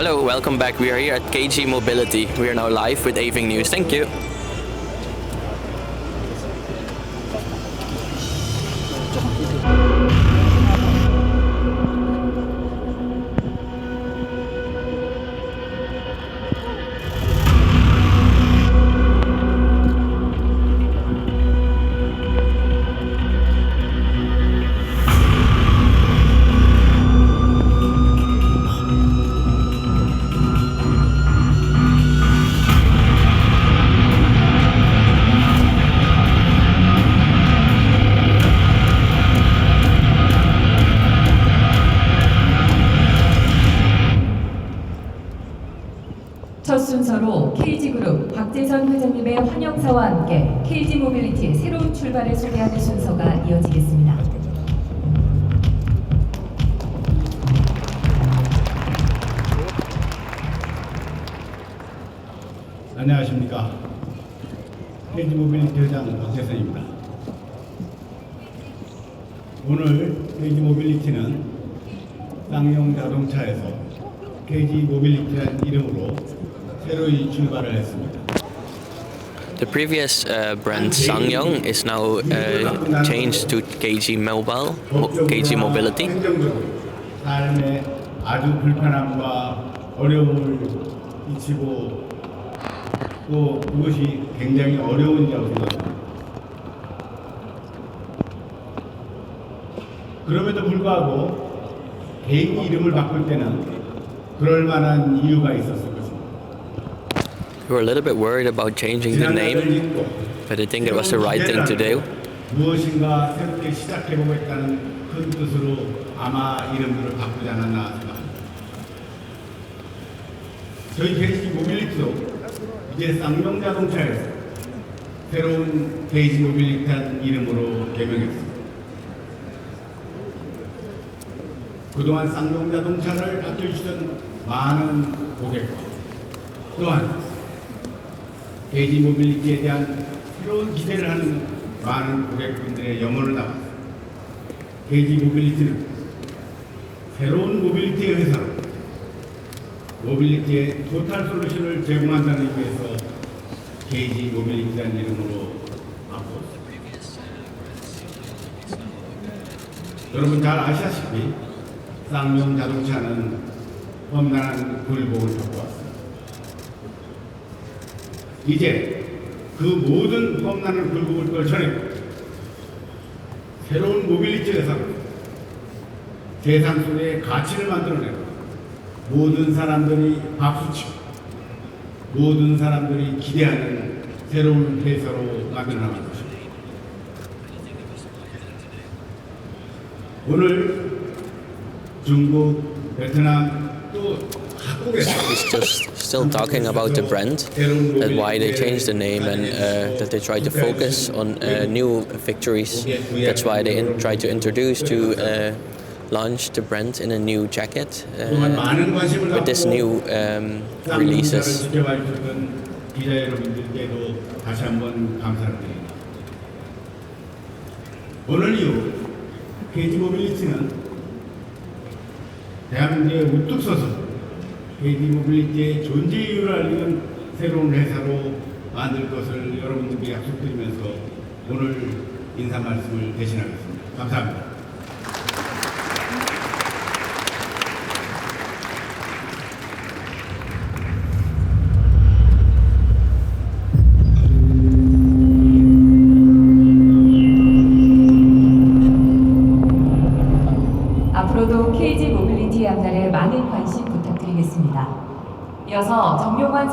Hello, welcome back. We are here at KG Mobility. We are now live with Aving News. Thank you. 출발을 소개하는 순서가 이어지겠습니다. 안녕하십니까. KG 모빌리티 회장 박재선입니다. 오늘 KG 모빌리티는 쌍용 자동차에서 KG 모빌리티라는 이름으로 새로이 출발을 했습니다. The previous uh, brand Sangyong is now uh, changed to KG Mobile, Mo- KG Mobility. 삶에 이름을 바꿀 때는 그럴 만한 이유가 있었을 것입니다. We were a little bit worried about changing the name, but I think it was the right thing to do. 무엇인가 새롭게 시작해보겠다는 큰 뜻으로 아마 이름들을 바꾸지 않았나 생각합니다. 저희 게이지 모빌리티도 이제 쌍용 자동차에서 새로운 게이지 모빌리티한 이름으로 개명했습니다. 그동안 쌍용 자동차를 아껴주시던 많은 고객과 또한 게이지 모빌리티에 대한 새로운 기대를 하는 많은 고객분들의 염원을 담아 게이지 모빌리티는 새로운 모빌리티의 회사로 모빌리티의 토탈 솔루션을 제공한다는 의미에서 게이지 모빌리티라는 이름으로 바꾸었습니다. 여러분 잘 아시다시피 쌍용 자동차는 험난한 굴곡을 겪고. 이제 그 모든 험난한 굴곡을 떨쳐내고 새로운 모빌리티 회사로 세상 속에 가치를 만들어내고 모든 사람들이 박수치고 모든 사람들이 기대하는 새로운 회사로 만들어나갈 것입니다. 오늘 중국, 베트남 또 각국에서 He's just still talking about the brand, that why they changed the name and uh, that they try to focus on uh, new victories. That's why they in- try to introduce to uh, launch the brand in a new jacket 그동안 uh, 많은 관심을 with this 갖고 new um, 쌍용차를 releases. 지켜봐 주셨던 기자 여러분들께도 다시 한번 감사를 드립니다. 오늘 이후 KG 모빌리티는 대한민국에 우뚝 서서 KG 모빌리티의 존재 이유를 알리는 새로운 회사로 만들 것을 여러분들께 약속드리면서 오늘 인사 말씀을 대신하겠습니다. 감사합니다.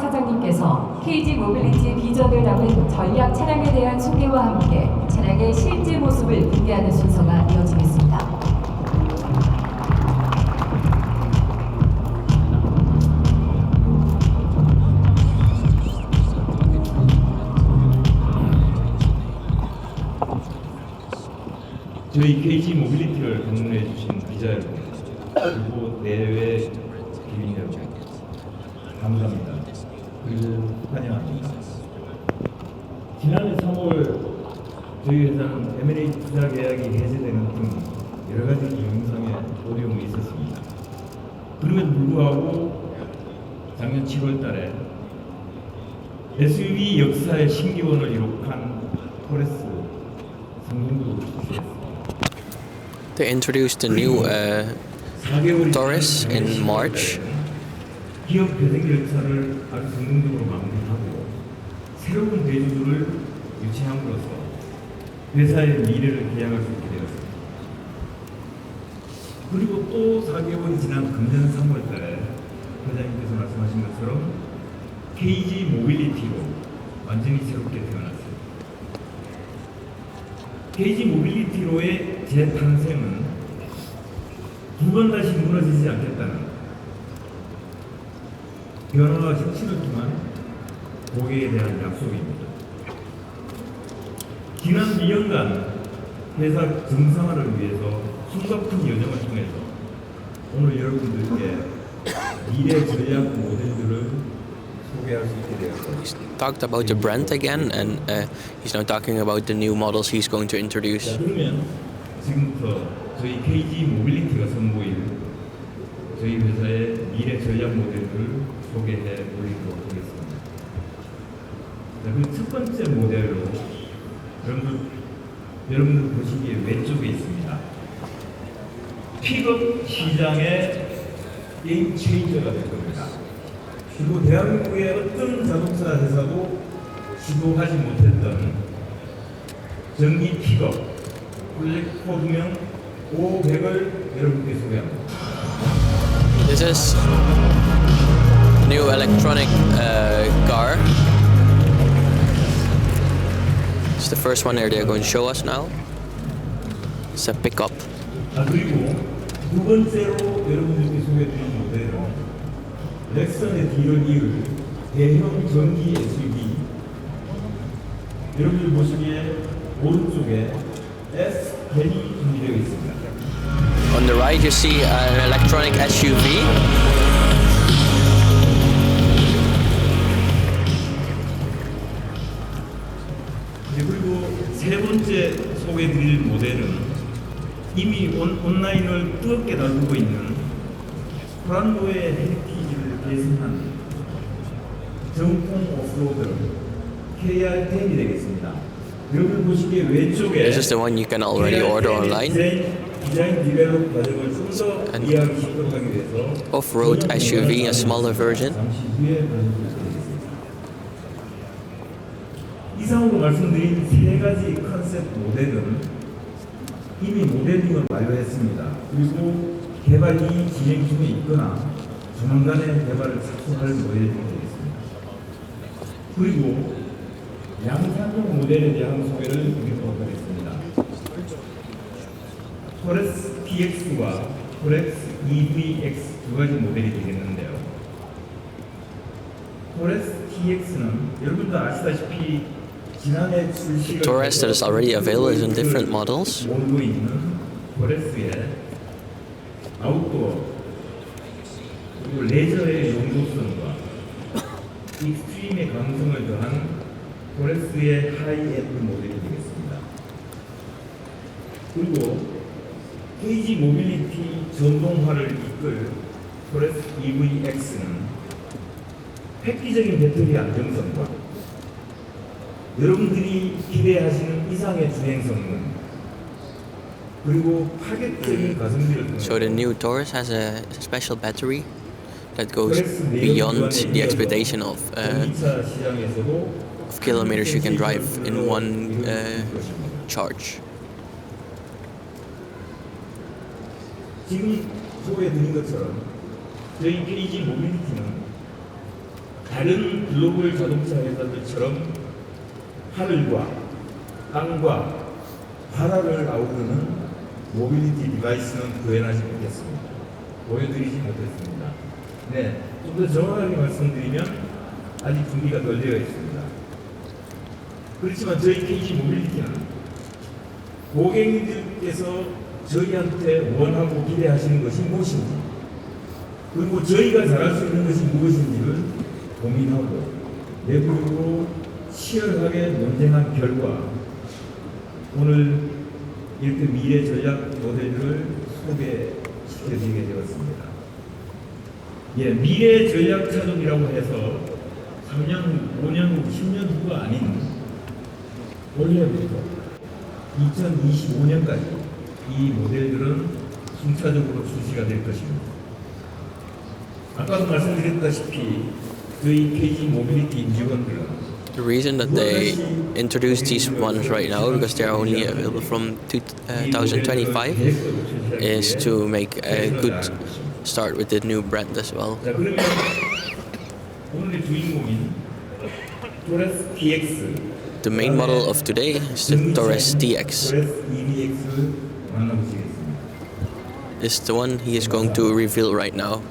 사장님께서 KG 모빌리티의 비전을 담은 전략 차량에 대한 소개와 함께 차량의 실제 모습을 공개하는 순서가 이어지겠습니다. 저희 KG 모빌리티를 방문해 주신 기자 여러분, 그리고 내외 기민 여러분, 감사합니다. 그리고 환영합니다. 지난해 3월 저희 회사는 M&A 투자 계약이 해제되는 등 여러 가지 유형상의 어려움이 있었습니다. 그럼에도 불구하고 작년 7월 달에 SUV 역사의 신기원을 기록한 토레스 성공도 출시했습니다. They introduced the new uh, 4개월이 Taurus in March. 기업 배생 절차를 아주 성공적으로 마무리하고 새로운 대주주를 유치함으로써 회사의 미래를 계약할 수 있게 되었습니다. 그리고 또 4개월이 지난 금년 3월 달에 회장님께서 말씀하신 것처럼 KG 모빌리티로 완전히 새롭게 태어났습니다. KG 모빌리티로의 재탄생은 두 번 다시 무너지지 않겠다는 변화와 혁신을 통한 고객에 대한 약속입니다. 지난 2년간 회사 정상화를 위해서 숨가쁜 여정을 통해서 오늘 여러분들께 미래 전략 모델들을 talked about the brand again, and uh, he's now talking about the new models he's going to introduce. 자, 그러면 지금부터 저희 KG 모빌리티가 선보일 저희 회사의 미래 전략 모델을 소개해 드리도록 하겠습니다. 자, 그첫 번째 모델로 여러분들, 여러분들 보시기에 왼쪽에 있습니다. 픽업 시장의 게임 체인저가 될 겁니다. 그리고 대한민국의 어떤 자동차 회사도 시도하지 못했던 전기 픽업 플랫폼명 500을 여러분께 소개합니다. This is new electronic uh, car. It's the first one there they're going to show us now. It's a pickup. 아 그리고 두 번째로 여러분들께 소개해드린 모델은 렉선의 뒤를 이을 대형 전기 SUV 여러분들 보시기에 오른쪽에 S10이 준비되어 있습니다. On the right, you see an electronic SUV. 온, 온라인을 뜨겁게 다루고 있는 프란도의 헤리티지를 계승한 정품 오프로드 KR10이 되겠습니다. 여러분 보시기에 왼쪽에 This is the one you can already order KR10 online. 디자인, 디자인 디벨롭 과정을 좀더 And 이해하기 쉽도록 하기 위해서 Off-road SUV, a smaller version. 잠시 후에 말씀드리겠습니다. 이상으로 말씀드린 세 가지 컨셉 모델은 이미 모델링을 완료했습니다. 그리고 개발이 진행 중에 있거나 조만간에 개발을 착수할 모델이 되겠습니다. 그리고 양산형 모델에 대한 소개를 드리도록 하겠습니다. 토레스 PX와 토레스 EVX 두 가지 모델이 되겠는데요. 토레스 TX는 여러분도 아시다시피 지난해 출시를 Taurus that is already available is in different models. 모으고 있는 토레스의 아웃도어 그리고 레저의 용도성과 익스트림의 감성을 더한 토레스의 하이엔드 모델이 되겠습니다. 그리고 KG 모빌리티 전동화를 이끌 토레스 EVX는 획기적인 배터리 안정성과 여러분들이 기대하시는 이상의 주행 성능 그리고 파격적인 가성비를 통해 So the new Taurus has a special battery that goes beyond the expectation of uh, 전기차 시장에서도 of kilometers you can drive in one uh, charge. 지금 소개해드린 것처럼 저희 KG 모빌리티는 다른 글로벌 자동차 회사들처럼 하늘과 땅과 바다를 아우르는 모빌리티 디바이스는 구현하지 못했습니다. 보여드리지 못했습니다. 네, 좀 더 정확하게 말씀드리면 아직 준비가 덜 되어 있습니다. 그렇지만 저희 KG 모빌리티는 고객님들께서 저희한테 원하고 기대하시는 것이 무엇인지 그리고 저희가 잘할 수 있는 것이 무엇인지를 고민하고 내부적으로 치열하게 논쟁한 결과 오늘 이렇게 미래 전략 모델을 소개시켜드리게 되었습니다. 예, 미래 전략 차종이라고 해서 3년, 5년, 10년 후가 아닌 올해부터 2025년까지 이 모델들은 순차적으로 출시가 될 것입니다. 아까도 말씀드렸다시피 저희 KG 모빌리티 임직원들은 The reason that they introduced these ones right now, because they're only available from two, uh, 2025, is to make a good start with the new brand as well. 자 그러면 오늘의 주인공인 토레스 TX The main model of today is the Taurus TX. 토레스 EVX 만나보시겠습니다. Is the one he is going to reveal right now.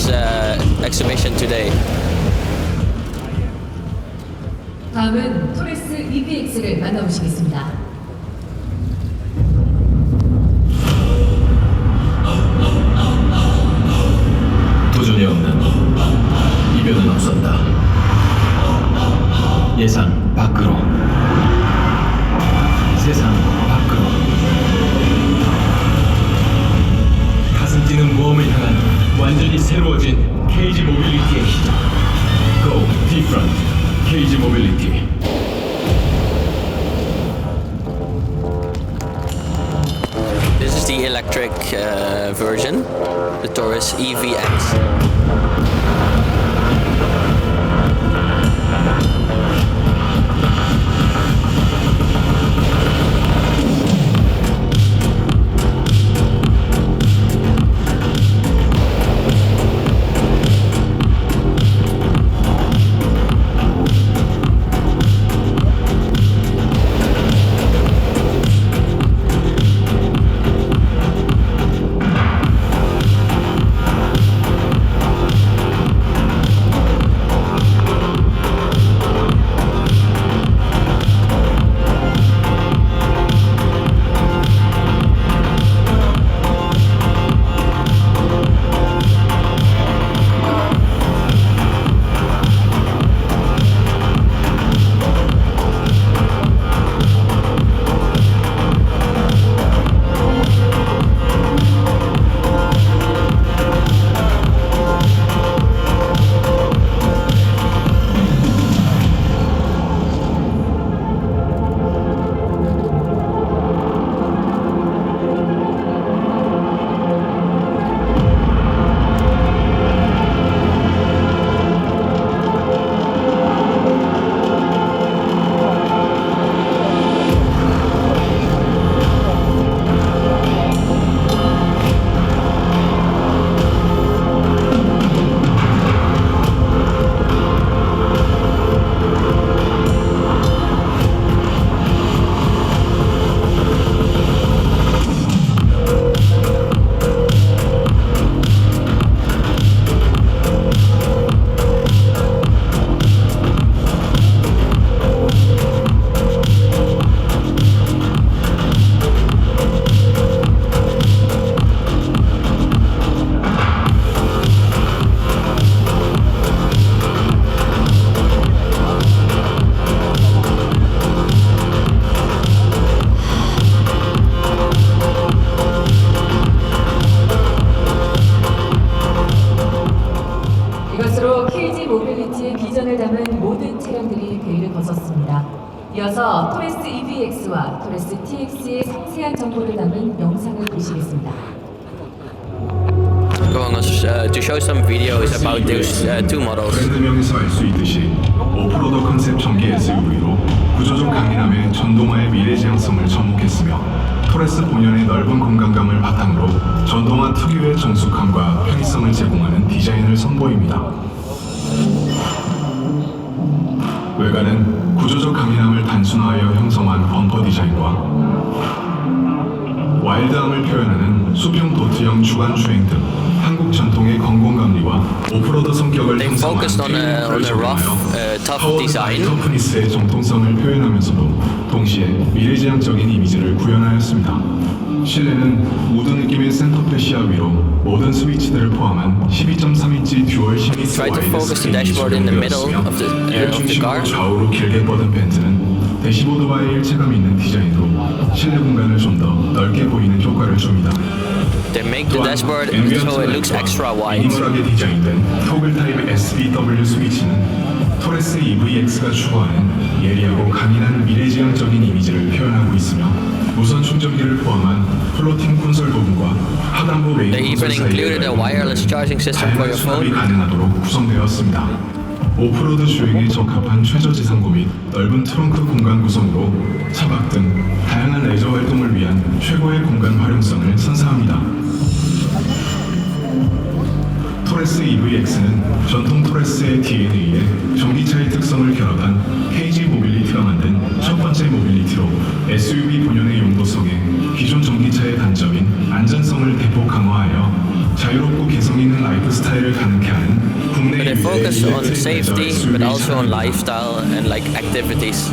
This uh, exhibition today. 다음은 토레스 EVX를 만나보시겠습니다. 도전이 없는 이변은 없었다. 예상 밖으로 완전히 새로워진 케이지 모빌리티의 시작. Go different. 케이지 모빌리티. This is the electric uh, version, the Taurus E EVX. 이어서 토레스 EVX와 토레스 TX의 상세한 정보를 담은 영상을 보시겠습니다. Going on uh, to show some videos about those uh, two models. 브랜드명에서 알 수 있듯이 오프로더 컨셉 전기 SUV로 구조적 강인함의 전동화의 미래지향성을 접목했으며 토레스 본연의 넓은 공간감을 바탕으로 전동화 특유의 정숙함과 편의성을 제공하는 디자인을 선보입니다. 외관은 구조적 강인함을 단순화하여 형성한 범퍼 디자인과 와일드함을 표현하는 수평 도트형 주간 주행 등 한국 전통의 건공 감리와 오프로드 성격을 형성한 uh, tough design. 터프니스의 정통성을 표현하면서도 동시에 미래지향적인 이미지를 구현하였습니다. 실내는 우드 느낌의 센터페시아 위로 모든 스위치들을 포함한 12.3인치 듀얼 to 와이드 스크린이 적용되었으며 of the- 이를 of the 중심으로 car. 좌우로 길게 뻗은 벤츠는 대시보드와의 일체감 있는 디자인으로 실내 공간을 좀 더 넓게 보이는 효과를 줍니다. They make the dashboard so it looks extra wide. 디자인된 타입 SBW 스위치는 토레스 EVX가 추구하는 예리하고 강인한 미래지향적인 이미지를 표현하고 있으며 무선 충전기를 포함한 플로팅 콘솔 부분과 하단부 메인 They even included a wireless charging system for 다양한 your 수납이 phone. 가능하도록 구성되었습니다. 오프로드 주행에 적합한 최저 지상고 및 넓은 트렁크 공간 구성으로 차박 등 다양한 레저 활동을 위한 최고의 공간 활용성을 선사합니다. 토레스 EVX는 전통 토레스의 DNA에 특성을 결합한 KG 모빌리티가 만든 첫 번째 모빌리티로 SUV 본연의 용도성에 기존 전기차의 단점인 안전성을 대폭 강화하여 자유롭고 개성 있는 라이프 스타일을 가능케 하는 국내 유일의 focus on 일렉트릭 safety, 레저 but SUV also on 차량입니다. lifestyle and like activities.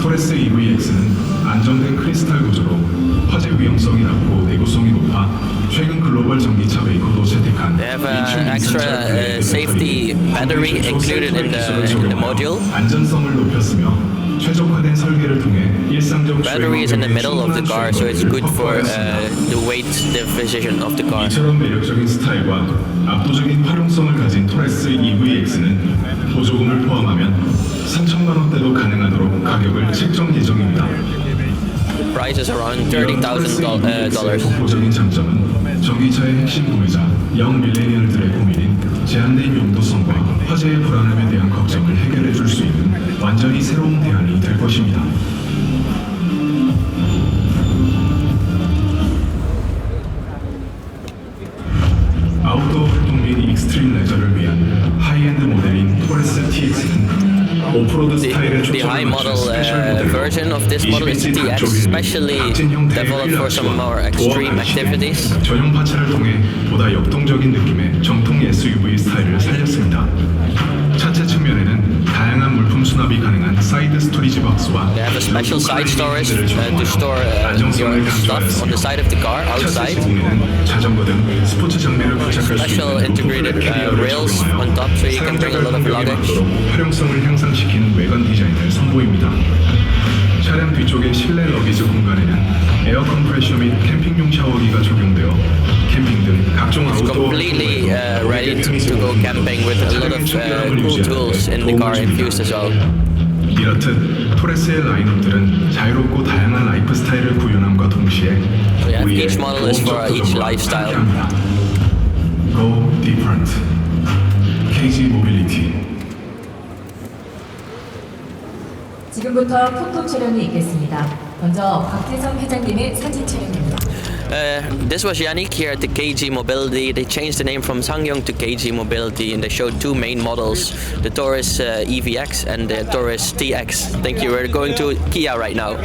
토레스 EVX는 안정된 크리스탈 구조로 화재 위험성이 낮고 내구성이 높아 최근 글로벌 전기차 메이커도 채택한 They have a 리튬 extra, uh, safety battery included in the- in the module. 안전성을 높였으며 최적화된 설계를 통해 일상적 Battery is in the middle of the car, so it's good for uh, the weight division of the car. 이처럼 매력적인 스타일과 압도적인 활용성을 가진 토레스 EVX는 보조금을 포함하면 3천만 원대도 가능하도록 가격을 책정 예정입니다. The price is around thirty thousand uh, dollars. 독보적인 장점은 전기차의 핵심 구매자 영 밀레니얼들의 고민인 제한된 용도성과 화재의 불안함에 대한 걱정을 해결해 줄 수 있는 완전히 새로운 대안이 될 것입니다. 아웃도어 활동 및 익스트림 레저를 위한 하이엔드 모델인 토레스 TX는 오프로드 high 초점을 모델로 version of this model is the 20인치 TX, 탑조기는 especially developed for some more extreme activities. 전용 파츠를 통해 보다 역동적인 느낌의 정통 SUV 스타일을 살렸습니다. 차체 측면에는 다양한 물품 수납이 가능한 사이드 스토리지 박스와 They have a special side storage uh, to store uh, your stuff on the side of the car outside. 지붕에는 자전거 등 스포츠 장비를 부착할 수 Special 있는 integrated, uh, rails on top so you can bring a lot of luggage. 공격에 맞도록 활용성을 향상시키는 외관 디자인을 선보입니다. 차량 뒤쪽의 실내 러기지 공간에는 에어 컴프레셔 및 캠핑용 샤워기가 적용되어 캠핑 등 각종 아웃도어 completely uh, ready to, to go camping with a lot of uh, cool tools in the car infused as well. 이렇듯 토레스의 라인업들은 자유롭고 다양한 라이프 스타일을 구현함과 동시에 yeah, 우리의 each model is for 보험적 each 도전과 lifestyle. 함께합니다. Go different. KG 모빌리티. 지금부터 포토 촬영이 있겠습니다. 먼저 박재성 회장님의 사진 촬영입니다. Uh, this was Yannick here at the KG Mobility. They changed the name from Sangyong to KG Mobility and they showed two main models the E Taurus uh, EVX and the Taurus TX. Thank you. We're going to Kia right now.